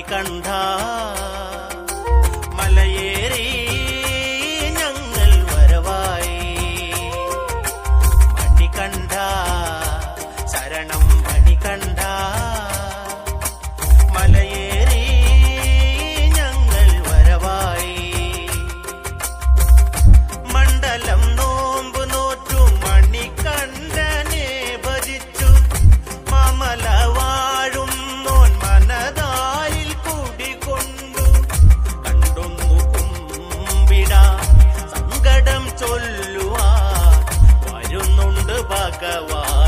మణికంఠ మలయేరీ భాగవా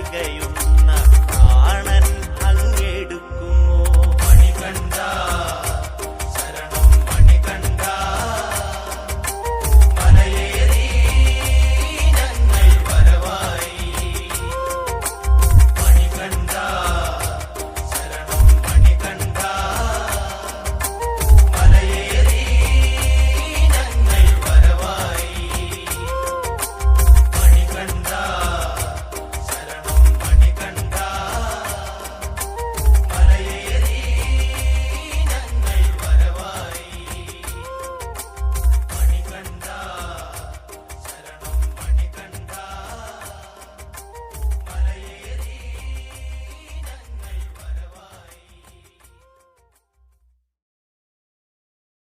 തികയുന്ന കാണ